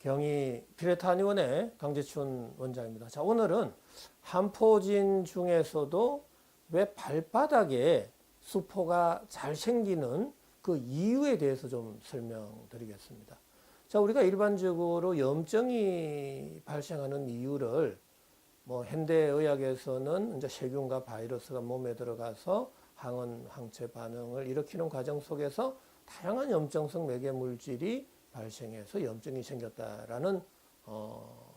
경희 피레타니원의 강재춘 원장입니다. 자, 오늘은 한포진 중에서도 왜 발바닥에 수포가 잘 생기는 그 이유에 대해서 좀 설명드리겠습니다. 자, 우리가 일반적으로 염증이 발생하는 이유를 뭐 현대의학에서는 이제 세균과 바이러스가 몸에 들어가서 항원 항체 반응을 일으키는 과정 속에서 다양한 염증성 매개 물질이 발생해서 염증이 생겼다라는 어,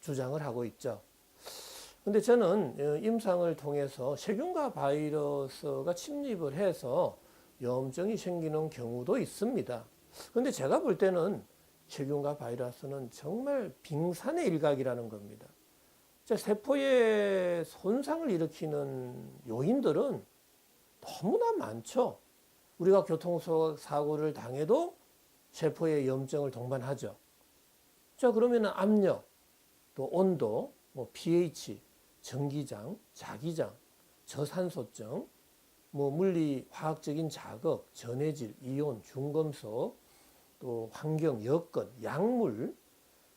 주장을 하고 있죠. 근데 저는 어, 임상을 통해서 세균과 바이러스가 침입을 해서 염증이 생기는 경우도 있습니다. 근데 제가 볼 때는 세균과 바이러스는 정말 빙산의 일각이라는 겁니다. 자, 세포에 손상을 일으키는 요인들은 너무나 많죠. 우리가 교통사고를 당해도 세포에 염증을 동반하죠. 자, 그러면 압력, 또 온도, 뭐 pH, 전기장, 자기장, 저산소증, 뭐 물리 화학적인 자극, 전해질, 이온, 중금속, 또 환경, 여건, 약물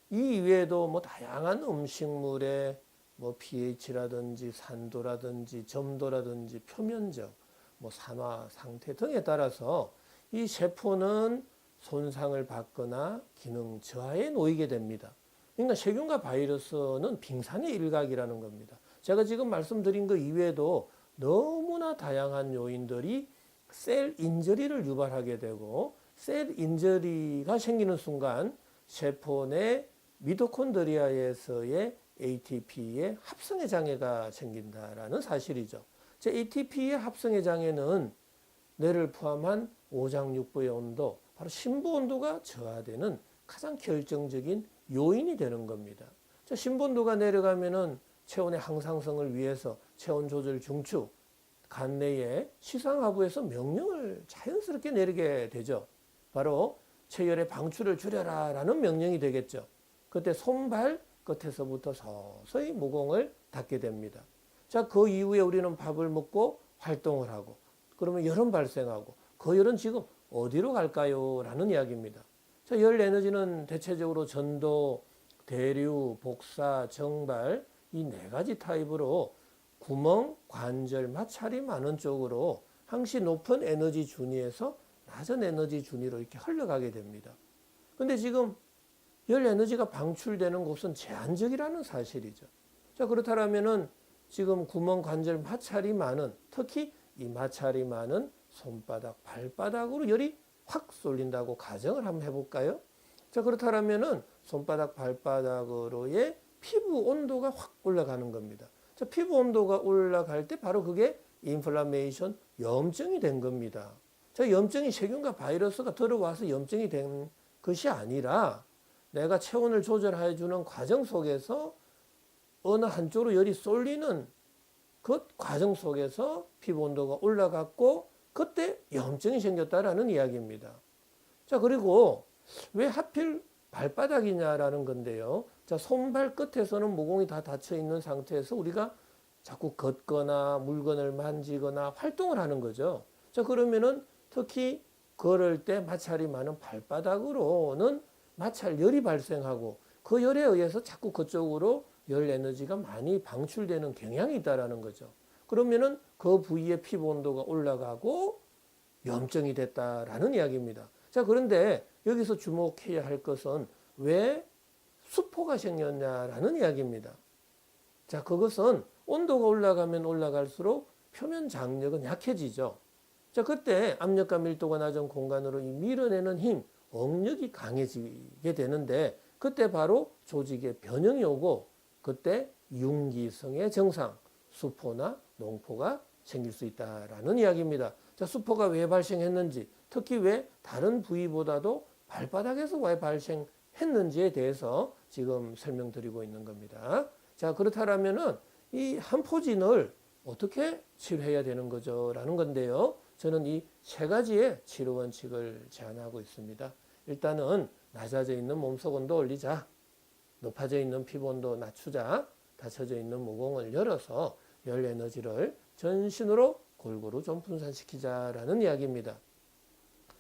이 이외에도 뭐 다양한 음식물의 뭐 pH라든지 산도라든지 점도라든지 표면적 뭐 산화 상태 등에 따라서 이 세포는 손상을 받거나 기능 저하에 놓이게 됩니다. 그러니까 세균과 바이러스는 빙산의 일각이라는 겁니다. 제가 지금 말씀드린 것 이외에도 너무나 다양한 요인들이 셀 인저리를 유발하게 되고 셀 인저리가 생기는 순간 세포 내 미토콘드리아에서의 ATP의 합성의 장애가 생긴다라는 사실이죠. 제 ATP의 합성의 장애는 뇌를 포함한 오장육부의 온도, 바로 심부 온도가 저하되는 가장 결정적인 요인이 되는 겁니다. 자, 심부 온도가 내려가면은 체온의 항상성을 위해서 체온 조절 중추, 간 내에 시상하부에서 명령을 자연스럽게 내리게 되죠. 바로 체열의 방출을 줄여라 라는 명령이 되겠죠. 그때 손발 끝에서부터 서서히 모공을 닫게 됩니다. 자, 그 이후에 우리는 밥을 먹고 활동을 하고 그러면 열은 발생하고 그 열은 지금 어디로 갈까요? 라는 이야기입니다. 자, 열 에너지는 대체적으로 전도, 대류, 복사, 정발 이 네 가지 타입으로 구멍, 관절, 마찰이 많은 쪽으로 항시 높은 에너지 준위에서 낮은 에너지 준위로 이렇게 흘러가게 됩니다. 근데 지금 열 에너지가 방출되는 곳은 제한적이라는 사실이죠. 자, 그렇다면은 지금 구멍, 관절, 마찰이 많은 특히 이 마찰이 많은 손바닥, 발바닥으로 열이 확 쏠린다고 가정을 한번 해볼까요? 자, 그렇다면은 손바닥, 발바닥으로의 피부 온도가 확 올라가는 겁니다. 자, 피부 온도가 올라갈 때 바로 그게 인플라메이션 염증이 된 겁니다. 자, 염증이 세균과 바이러스가 들어와서 염증이 된 것이 아니라 내가 체온을 조절해 주는 과정 속에서 어느 한쪽으로 열이 쏠리는 그 과정 속에서 피부 온도가 올라갔고 그때 염증이 생겼다라는 이야기입니다. 자, 그리고 왜 하필 발바닥이냐라는 건데요. 자, 손발 끝에서는 모공이 다 닫혀 있는 상태에서 우리가 자꾸 걷거나 물건을 만지거나 활동을 하는 거죠. 자, 그러면은 특히 걸을 때 마찰이 많은 발바닥으로는 마찰 열이 발생하고 그 열에 의해서 자꾸 그쪽으로 열 에너지가 많이 방출되는 경향이 있다라는 거죠. 그러면은 그 부위의 피부 온도가 올라가고 염증이 됐다라는 이야기입니다. 자, 그런데 여기서 주목해야 할 것은 왜 수포가 생겼냐라는 이야기입니다. 자, 그것은 온도가 올라가면 올라갈수록 표면 장력은 약해지죠. 자, 그때 압력과 밀도가 낮은 공간으로 이 밀어내는 힘, 억력이 강해지게 되는데 그때 바로 조직의 변형이 오고 그때 융기성의 정상, 수포나 농포가 생길 수 있다라는 이야기입니다. 자, 수포가 왜 발생했는지, 특히 왜 다른 부위보다도 발바닥에서 왜 발생했는지에 대해서 지금 설명드리고 있는 겁니다. 자, 그렇다면은 이 한포진을 어떻게 치료해야 되는 거죠? 라는 건데요. 저는 이 세 가지의 치료 원칙을 제안하고 있습니다. 일단은 낮아져 있는 몸속 온도 올리자. 높아져 있는 피부 온도 낮추자. 닫혀져 있는 모공을 열어서 열 에너지를 전신으로 골고루 좀 분산시키자라는 이야기입니다.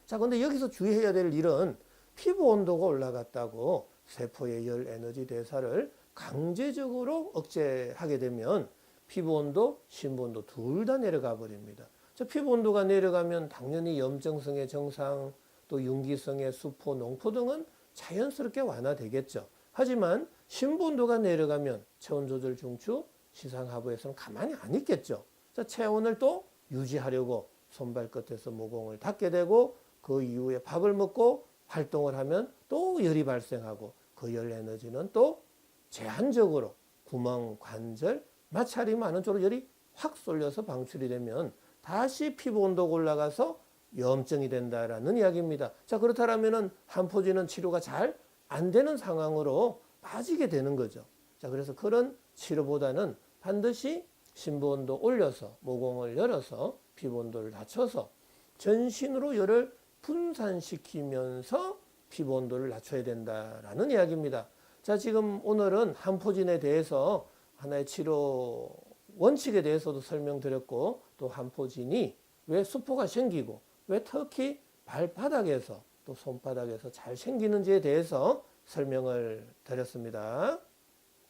자, 근데 여기서 주의해야 될 일은 피부 온도가 올라갔다고 세포의 열 에너지 대사를 강제적으로 억제하게 되면 피부 온도, 심부 온도 둘 다 내려가 버립니다. 저 피부 온도가 내려가면 당연히 염증성의 정상, 또 윤기성의 수포, 농포 등은 자연스럽게 완화되겠죠. 하지만 심부 온도가 내려가면 체온 조절 중추, 시상 하부에서는 가만히 안 있겠죠. 자, 체온을 또 유지하려고 손발 끝에서 모공을 닫게 되고 그 이후에 밥을 먹고 활동을 하면 또 열이 발생하고 그 열 에너지는 또 제한적으로 구멍, 관절, 마찰이 많은 쪽으로 열이 확 쏠려서 방출이 되면 다시 피부 온도가 올라가서 염증이 된다라는 이야기입니다. 자, 그렇다면은 한포지는 치료가 잘 안 되는 상황으로 빠지게 되는 거죠. 자, 그래서 그런 치료보다는 반드시 심부 온도 올려서 모공을 열어서 피부 온도를 낮춰서 전신으로 열을 분산시키면서 피부 온도를 낮춰야 된다라는 이야기입니다. 자, 지금 오늘은 한포진에 대해서 하나의 치료 원칙에 대해서도 설명드렸고 또 한포진이 왜 수포가 생기고 왜 특히 발바닥에서 또 손바닥에서 잘 생기는지에 대해서 설명을 드렸습니다.